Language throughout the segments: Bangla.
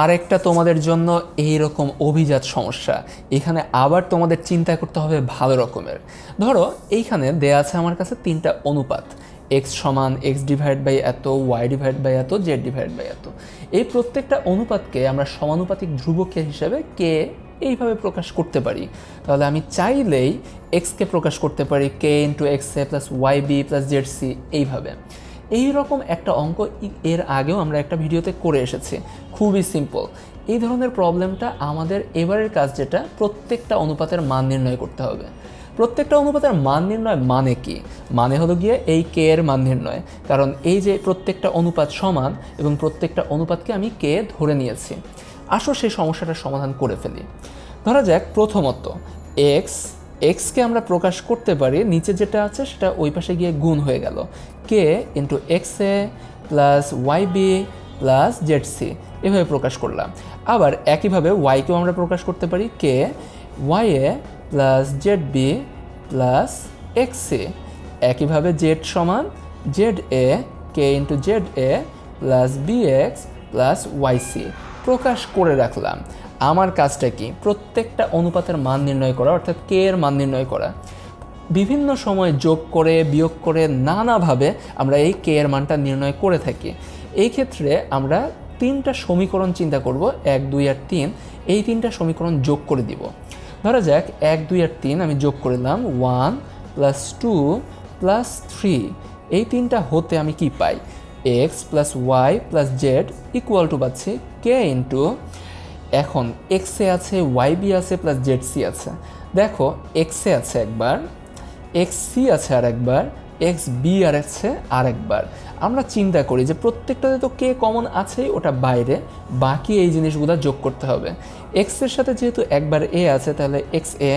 আর একটা তোমাদের জন্য এই রকম অভিজাত সমস্যা। এখানে আবার তোমাদের চিন্তা করতে হবে ভালো রকমের। ধরো, এইখানে দেয়া আছে আমার কাছে তিনটা অনুপাত। এক্স সমান এক্স ডিভাইড বাই এত ওয়াই ডিভাইড বাই এত জেড ডিভাইড বাই এত। এই প্রত্যেকটা অনুপাতকে আমরা সমানুপাতিক ধ্রুবকের হিসাবে কে এইভাবে প্রকাশ করতে পারি? তাহলে আমি চাইলেই এক্সকে প্রকাশ করতে পারি K into X A plus Y B plus Z C এইভাবে। এই রকম একটা অঙ্ক এর আগেও আমরা একটা ভিডিওতে করে এসেছি। খুবই সিম্পল এই ধরনের প্রবলেমটা আমাদের এবারের কাজ যেটা, প্রত্যেকটা অনুপাতের মান নির্ণয় করতে হবে। প্রত্যেকটা অনুপাতের মান নির্ণয় মানে কি? মানে হলো গিয়ে এই কে এর মান নির্ণয়। কারণ এই যে প্রত্যেকটা অনুপাত সমান এবং প্রত্যেকটা অনুপাতকে আমি কে ধরে নিয়েছি। আসো সেই সমস্যাটার সমাধান করে ফেলি। ধরা যাক প্রথমত এক্স এক্সকে আমরা প্রকাশ করতে পারি, নিচে যেটা আছে সেটা ওই পাশে গিয়ে গুণ হয়ে গেল। K into X A plus Y B plus Z C এভাবে প্রকাশ করলাম। আবার একইভাবে ওয়াইকেও আমরা প্রকাশ করতে পারি। K Y A plus Z B plus X C একইভাবে জেড সমান Z A K into Z A plus B X plus Y C প্রকাশ করে রাখলাম। আমার কাজটা কি? প্রত্যেকটা অনুপাতের মান নির্ণয় করা, অর্থাৎ কে এর মান নির্ণয় করা। বিভিন্ন সময় যোগ করে, বিয়োগ করে নানাভাবে আমরা এই কে এর মানটা নির্ণয় করে থাকি। এই ক্ষেত্রে আমরা তিনটা সমীকরণ চিন্তা করব, এক, দুই আর তিন। এই তিনটা সমীকরণ যোগ করে দিব। ধরা যাক, এক, দুই আর তিন আমি যোগ করে করলাম one plus two plus three. এই তিনটা হতে আমি কি পাই? X plus Y plus Z equal to পাচ্ছি কে ইন্টু এখন এক্সে আছে ওয়াই বি আছে প্লাস জেড সি আছে। দেখো এক্সে আছে একবার এক্স সি আছে আর একবার এক্স বি আর আছে আর একবার আমরা চিন্তা করি যে প্রত্যেকটাতে তো কে কমন আছেই, ওটা বাইরে, বাকি এই জিনিসগুলো যোগ করতে হবে। এক্সের সাথে যেহেতু একবার এ আছে, তাহলে X A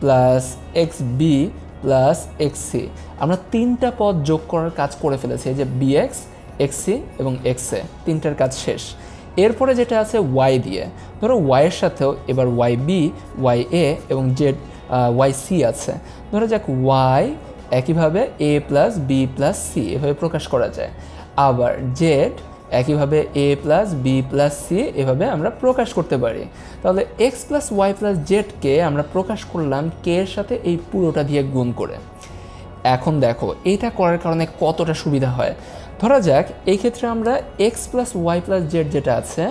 plus X B plus X C আমরা তিনটা পদ যোগ করার কাজ করে ফেলেছি, এই যে বি এক্স এক্স সি এবং এক্স এ তিনটার কাজ শেষ। এরপরে যেটা আছে ওয়াই দিয়ে, ধরো ওয়াইয়ের সাথেও এবার ওয়াই বি ওয়াই এ এবং জেড ওয়াই সি আছে। ধরো যাক ওয়াই একইভাবে A plus B plus C এভাবে প্রকাশ করা যায়। আবার জেড একইভাবে A plus B plus C এভাবে আমরা প্রকাশ করতে পারি। তাহলে এক্স প্লাস ওয়াই প্লাস জেডকে আমরা প্রকাশ করলাম কে এর সাথে এই পুরোটা দিয়ে গুণ করে। এখন দেখো, এটা করার কারণে কতটা সুবিধা হয়। ধরা যাক, এই ক্ষেত্রে আমরা X plus Y plus Z যেটা আছে,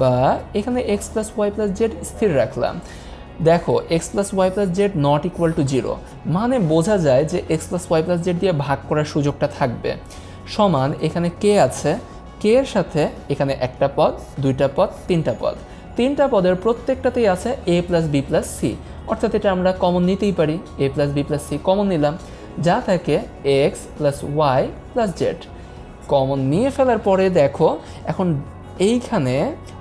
বা এখানে X plus Y plus Z স্থির রাখলাম। দেখো X plus Y plus Z not equal to zero মানে বোঝা যায় যে X plus Y plus Z দিয়ে ভাগ করার সুযোগটা থাকবে। সমান এখানে কে আছে কে এর সাথে এখানে একটা পদ, দুইটা পদ, তিনটা পদ। তিনটা পদের প্রত্যেকটাতেই আছে A plus B plus C অর্থাৎ এটা আমরা কমন নিতেই পারি A plus B plus C common নিলাম। যা থাকে X plus Y plus Z. Common নিয়ে ফেলার পরে দেখো, এখন এইখানে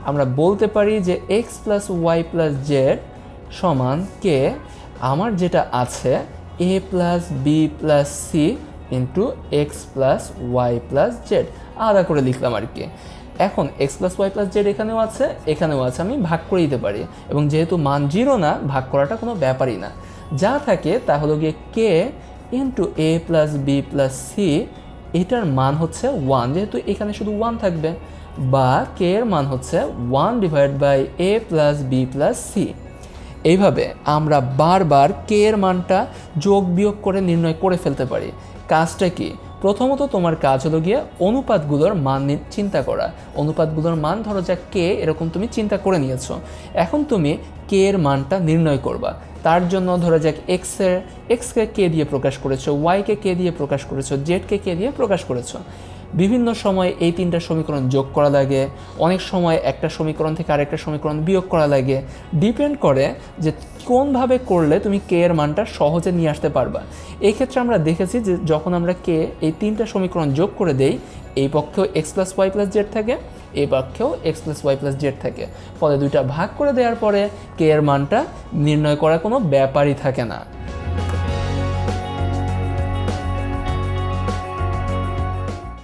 আমরা বলতে পারি যে X plus Y plus Z সমান কে? আমার যেটা আছে, A plus B plus C into X plus Y plus Z. আলাদা করে লিখলাম আর কি। এখন X plus Y plus Z এখানেও আছে এখানেও আছে, আমি ভাগ করে দিতে পারি। এবং যেহেতু মান জিরো না, ভাগ করাটা কোনো ব্যাপারই না। যা থাকে তা হলো গিয়ে K into A plus B plus C এটার মান হচ্ছে ওয়ান যেহেতু এখানে শুধু ওয়ান থাকবে, বা কে এর মান হচ্ছে one divide by A plus B plus C এইভাবে আমরা বারবার কে এর মানটা যোগ বিয়োগ করে নির্ণয় করে ফেলতে পারি। কাজটা কি? প্রথমত তোমার কাজ হলো গিয়ে অনুপাতগুলোর মান চিন্তা করা। অনুপাতগুলোর মান ধরো যাক কে এরকম তুমি চিন্তা করে নিয়েছো। এখন তুমি কে এর মানটা নির্ণয় করবা। তার জন্য ধরো যাক এক্সের এক্সকে কে দিয়ে প্রকাশ করেছ ওয়াইকে কে দিয়ে প্রকাশ করেছ জেডকে কে দিয়ে প্রকাশ করেছ। বিভিন্ন সময় এই তিনটা সমীকরণ যোগ করা লাগে, অনেক সময় একটা সমীকরণ থেকে আরেকটা সমীকরণ বিয়োগ করা লাগে। ডিপেন্ড করে যে কোনভাবে করলে তুমি কে এর মানটা সহজে নিয়ে আসতে পারবা। এই ক্ষেত্রে আমরা দেখেছি যে যখন আমরা কে এই তিনটা সমীকরণ যোগ করে দেই, এই পক্ষেও X plus Y plus Z থাকে, এই পক্ষেও X plus Y plus Z থাকে। ফলে দুইটা ভাগ করে দেওয়ার পরে কে এর মানটা নির্ণয় করা কোনো ব্যাপারই থাকে না।